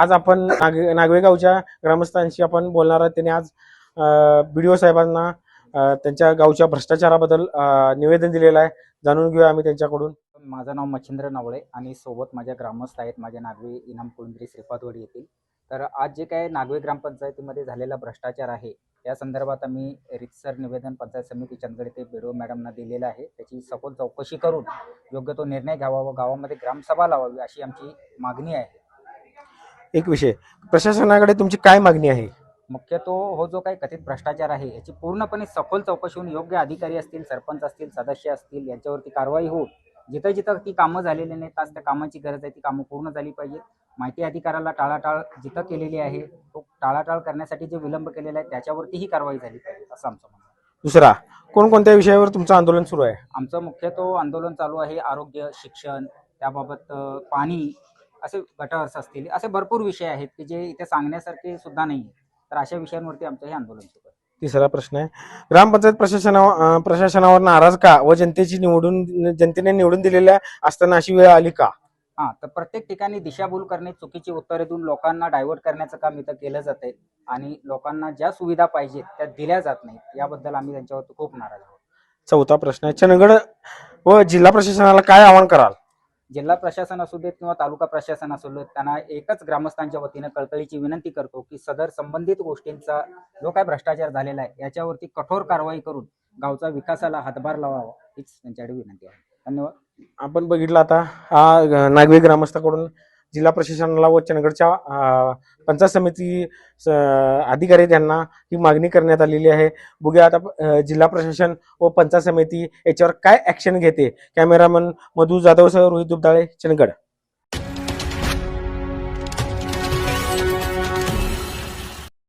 आज आपण नाग नागवेगावच्या ग्रामस्थांशी आपण बोलणार आहोत. त्यांनी आज बी डी ओ साहेबांना त्यांच्या गावच्या भ्रष्टाचाराबद्दल निवेदन दिलेलं आहे. जाणून घेऊया आम्ही त्यांच्याकडून. माझं नाव मच्छिंद्र नवळे आणि सोबत माझ्या ग्रामस्थ आहेत माझ्या नागवे इनाम कुळंद्री श्रीपादवाडी येथील. तर आज जे काय नागवे ग्रामपंचायतीमध्ये झालेला भ्रष्टाचार आहे या संदर्भात आम्ही रितसर निवेदन पंचायत समिती चंदगड ते बेडो मॅडमना दिलेलं आहे. त्याची सखोल चौकशी करून योग्य तो निर्णय घ्यावा व गावामध्ये ग्रामसभा लावावी अशी आमची मागणी आहे. एक विषय. प्रशासनाकडे तुमची काय मागणी आहे? मुख्य तो हो जो काही कथित भ्रष्टाचार आहे याची पूर्णपणे सखोल चौकशी होऊन योग्य अधिकारी असतील सरपंच असतील सदस्य असतील यांच्यावरती कारवाई होऊन जिथं जिथं ती कामं झालेली नाहीत आज त्या कामाची गरज आहे ती कामं पूर्ण झाली पाहिजे माहिती अधिकाराला टाळाटाळ जिथं केलेली आहे तो टाळाटाळ करण्यासाठी जे विलंब केलेला आहे त्याच्यावरती ही कारवाई झाली पाहिजे असं आमचं म्हणणं. दुसरा कोणकोणत्या विषयावर तुमचं आंदोलन सुरू आहे? आमचं मुख्य तो आंदोलन चालू आहे आरोग्य शिक्षण त्याबाबत पाणी असे गटार्स असतील. असे भरपूर विषय आहेत की जे इथे सांगण्यासारखे सुद्धा नाही तर अशा विषयांवरती आमचं हे आंदोलन सुरू आहे. तिसरा प्रश्न आहे. ग्रामपंचायत प्रशासना प्रशासनावर नाराज का व जनतेची निवडून जनतेने निवडून दिलेल्या असताना अशी वेळ आली का? हा तर प्रत्येक ठिकाणी दिशाभूल करणे चुकीची उत्तरे देऊन लोकांना डायव्हर्ट करण्याचं काम इथं केलं जात आहे. आणि लोकांना ज्या सुविधा पाहिजेत त्या दिल्या जात नाहीत. याबद्दल आम्ही त्यांच्यावरती खूप नाराज आहोत. चौथा प्रश्न आहे. चंदगड व जिल्हा प्रशासनाला काय आवाहन कराल? जिल्हा प्रशासन असू देत किंवा तालुका प्रशासन असू देत त्यांना एकच ग्रामस्थांच्या वतीनं कळकळीची विनंती करतो की सदर संबंधित गोष्टींचा जो काय भ्रष्टाचार झालेला आहे याच्यावरती कठोर कारवाई करून गावचा विकासाला हातभार लावावा हीच त्यांच्याकडे विनंती आहे. धन्यवाद. आपण बघितलं आता हा नागवी ग्रामस्थाकडून जिल्हा प्रशासनाला व चंदगडच्या पंचायत समिती स- अधिकारी त्यांना ही मागणी करण्यात आलेली आहे. बघूया आता जिल्हा प्रशासन व पंचायत समिती याच्यावर काय ऍक्शन घेते? कॅमेरामन मधु जाधव सह रोहित दुबदाळे चंदगड.